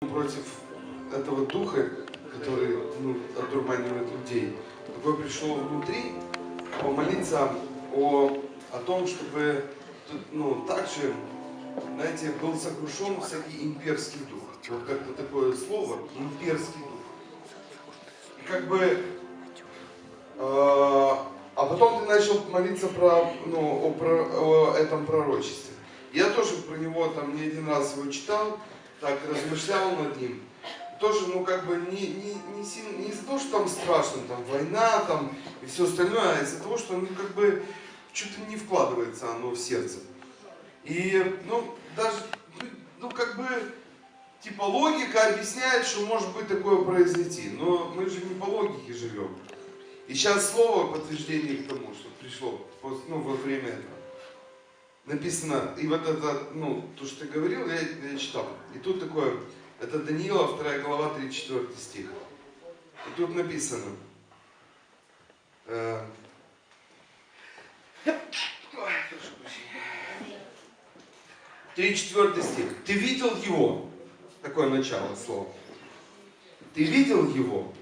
против этого духа, который ну, одурманивает людей. Такое пришло внутри помолиться о, о том, чтобы ну, также, знаете, был сокрушен всякий имперский дух. Вот как-то такое слово, имперский дух. И как бы, э, а потом ты начал молиться про, ну, о, про, о этом пророчестве. Я тоже про него там не один раз его читал, так размышлял над ним. Тоже, ну, как бы, не, не, не, сильно, не из-за того, что там страшно, там, война, там, и все остальное, а из-за того, что, ну, как бы, что-то не вкладывается оно в сердце. И, ну, даже, ну, как бы, типа, логика объясняет, что может быть такое произойти, но мы же не по логике живем. И сейчас слово подтверждение к тому, что пришло, ну, во время этого написано, и вот это, ну, то, что ты говорил, я, я читал. И тут такое, это Даниила, 2 глава, 34 стих. И тут написано, э, 34 стих. Ты видел его? Такое начало слова. Ты видел его?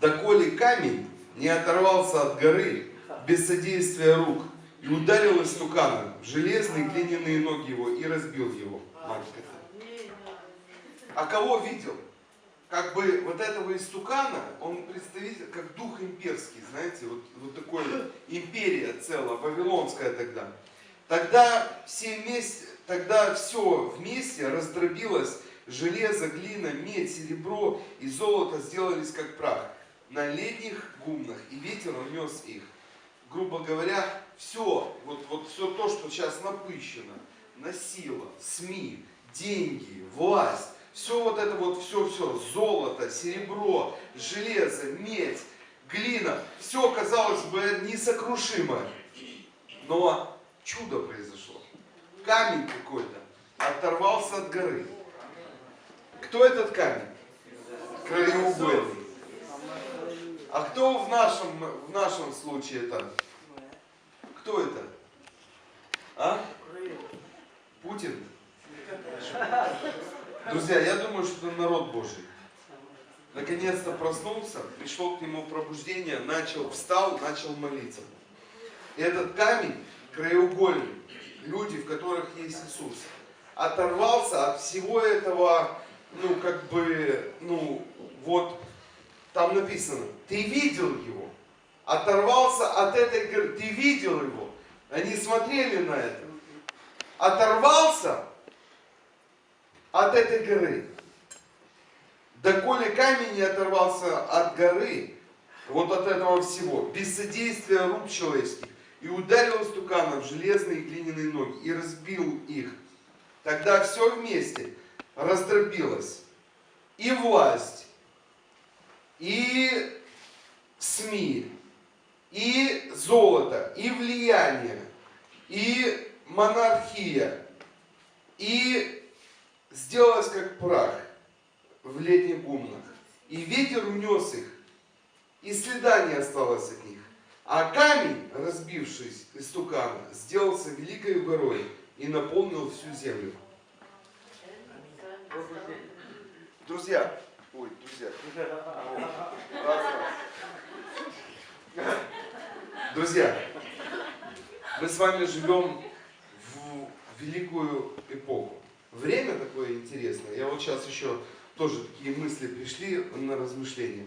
Доколе камень не оторвался от горы без содействия рук и ударил истукана в железные глиняные ноги его и разбил его. А кого видел? Как бы вот этого истукана, он представитель, как дух имперский, знаете, вот, вот такой империя целая, вавилонская тогда. Тогда все вместе, тогда все вместе раздробилось, железо, глина, медь, серебро и золото сделались как прах на летних гумнах, и ветер унес их грубо говоря, все, вот, вот все то, что сейчас напыщено, на сила, СМИ, деньги, власть, все вот это вот, все-все, золото, серебро, железо, медь, глина, все, казалось бы, несокрушимое. Но чудо произошло. Камень какой-то оторвался от горы. Кто этот камень? Краеугольный. А кто в нашем, в нашем случае это? Кто это? А? Путин? Друзья, я думаю, что это народ Божий. Наконец-то проснулся, пришло к нему пробуждение, начал, встал, начал молиться. И этот камень краеугольный, люди, в которых есть Иисус, оторвался от всего этого, ну, как бы, ну, вот там написано, ты видел его, оторвался от этой горы, ты видел его. Они смотрели на это. Оторвался от этой горы. Доколе камень не оторвался от горы, вот от этого всего, без содействия рук человеческих, и ударил стукана в железные и глиняные ноги, и разбил их. Тогда все вместе раздробилось. И власть, и СМИ, и золото, и влияние, и монархия, и сделалось как прах в летних гумнах. И ветер унес их, и следа не осталось от них. А камень, разбившись из тукана, сделался великой горой и наполнил всю землю. Друзья, Ой, друзья. Друзья, мы с вами живем в великую эпоху. Время такое интересное. Я вот сейчас еще тоже такие мысли пришли на размышления.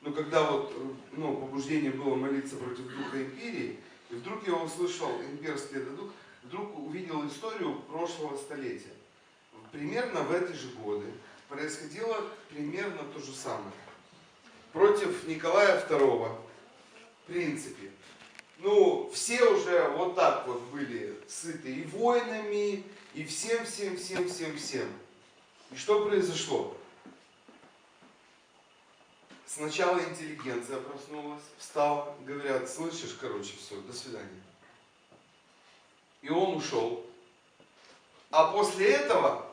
Но когда вот ну, побуждение было молиться против духа империи, и вдруг я услышал имперский этот дух, вдруг увидел историю прошлого столетия. Примерно в эти же годы происходило примерно то же самое. Против Николая II, в принципе, ну, все уже вот так вот были сыты и войнами, и всем, всем, всем, всем, всем. И что произошло? Сначала интеллигенция проснулась, встала, говорят, слышишь, короче, все, до свидания. И он ушел. А после этого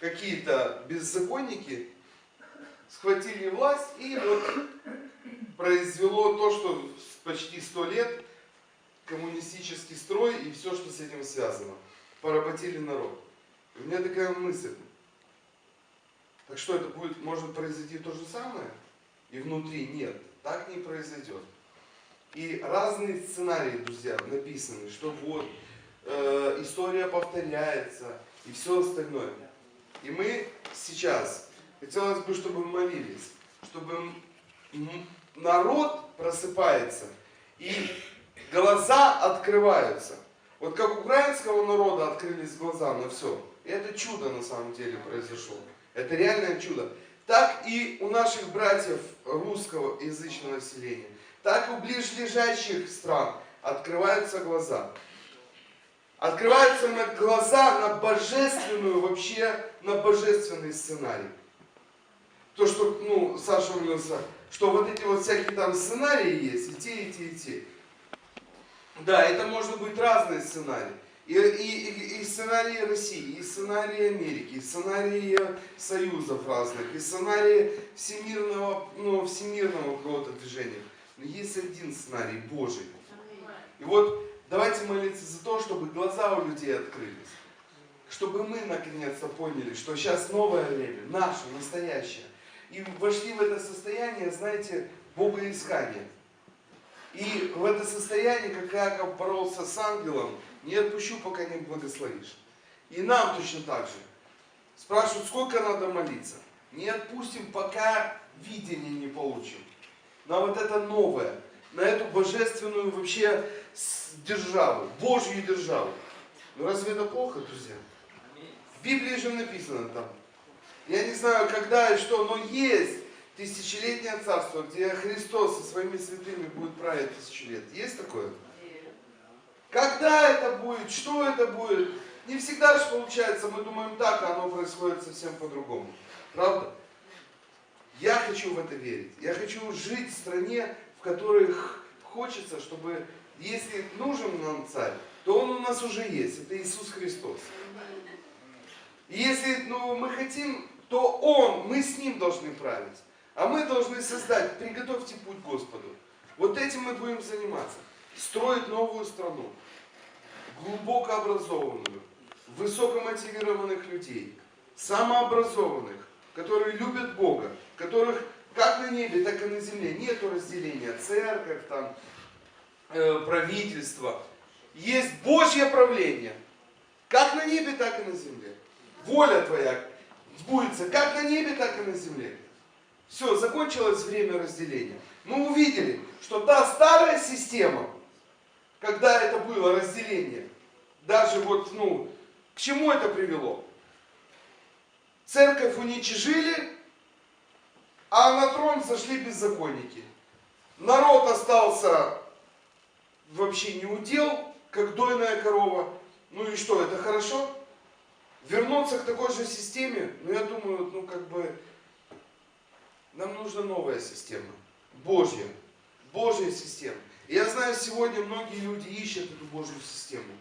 какие-то беззаконники схватили власть и вот произвело то, что почти сто лет коммунистический строй и все, что с этим связано. Поработили народ. У меня такая мысль. Так что это будет, может произойти то же самое? И внутри нет. Так не произойдет. И разные сценарии, друзья, написаны, что вот э, история повторяется и все остальное. И мы сейчас, хотелось бы, чтобы мы молились, чтобы народ просыпается и глаза открываются. Вот как украинского народа открылись глаза на все. И это чудо на самом деле произошло. Это реальное чудо. Так и у наших братьев русского язычного населения, так и у ближлежащих стран открываются глаза. Открываются на глаза на божественную, вообще на божественный сценарий. То, что, ну, Саша говорился, что вот эти вот всякие там сценарии есть, и те, и те, и те. Да, это может быть разные сценарии. И, и, и сценарии России, и сценарии Америки, и сценарии союзов разных, и сценарии всемирного, ну, всемирного какого-то движения. Но есть один сценарий Божий. И вот давайте молиться за то, чтобы глаза у людей открылись. Чтобы мы наконец-то поняли, что сейчас новое время, наше, настоящее. И вошли в это состояние, знаете, богоискания. И в это состояние, как Иаков боролся с ангелом, не отпущу, пока не благословишь. И нам точно так же. Спрашивают, сколько надо молиться. Не отпустим, пока видение не получим. На вот это новое, на эту божественную вообще державу, Божью державу. Ну разве это плохо, друзья? В Библии же написано там. Я не знаю, когда и что, но есть тысячелетнее царство, где Христос со своими святыми будет править тысячу лет. Есть такое? Когда это будет, что это будет? Не всегда же получается, мы думаем так, а оно происходит совсем по-другому. Правда? Я хочу в это верить. Я хочу жить в стране, в которой хочется, чтобы, если нужен нам царь, то он у нас уже есть. Это Иисус Христос. И если ну, мы хотим, то Он, мы с Ним должны править. А мы должны создать, приготовьте путь Господу. Вот этим мы будем заниматься. Строить новую страну. Глубоко образованную, высокомотивированных людей, самообразованных, которые любят Бога, которых как на небе, так и на земле нету разделения. Церковь, там, э, правительство. Есть Божье правление. Как на небе, так и на земле. Воля твоя сбудется как на небе, так и на земле. Все, закончилось время разделения. Мы увидели, что та старая система, когда это было разделение, даже вот, ну, к чему это привело? Церковь уничижили, а на трон сошли беззаконники. Народ остался вообще не удел, как дойная корова. Ну и что, это хорошо? Вернуться к такой же системе, ну я думаю, ну как бы нам нужна новая система. Божья. Божья система. И я знаю, сегодня многие люди ищут эту Божью систему.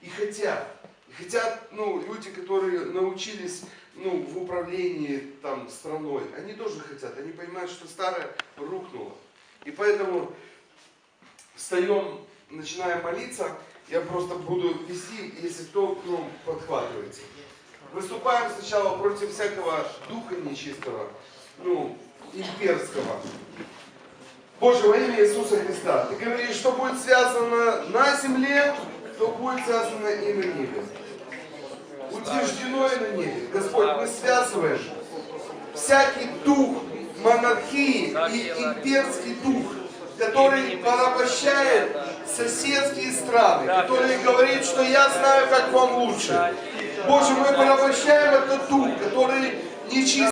И хотят. И хотят, ну, люди, которые научились, ну, в управлении там страной, они тоже хотят. Они понимают, что старое рухнуло. И поэтому встаем, начинаем молиться. Я просто буду вести, если кто, ну, подхватывается. Выступаем сначала против всякого духа нечистого, ну, имперского. Боже, во имя Иисуса Христа, Ты говоришь, что будет связано на земле, то будет связано и на небе. Утверждено и на небе. Господь, мы связываем всякий дух монархии и имперский дух, который порабощает соседские страны, который говорит, что я знаю, как вам лучше. Боже, мы порабощаем этот дух, который нечист.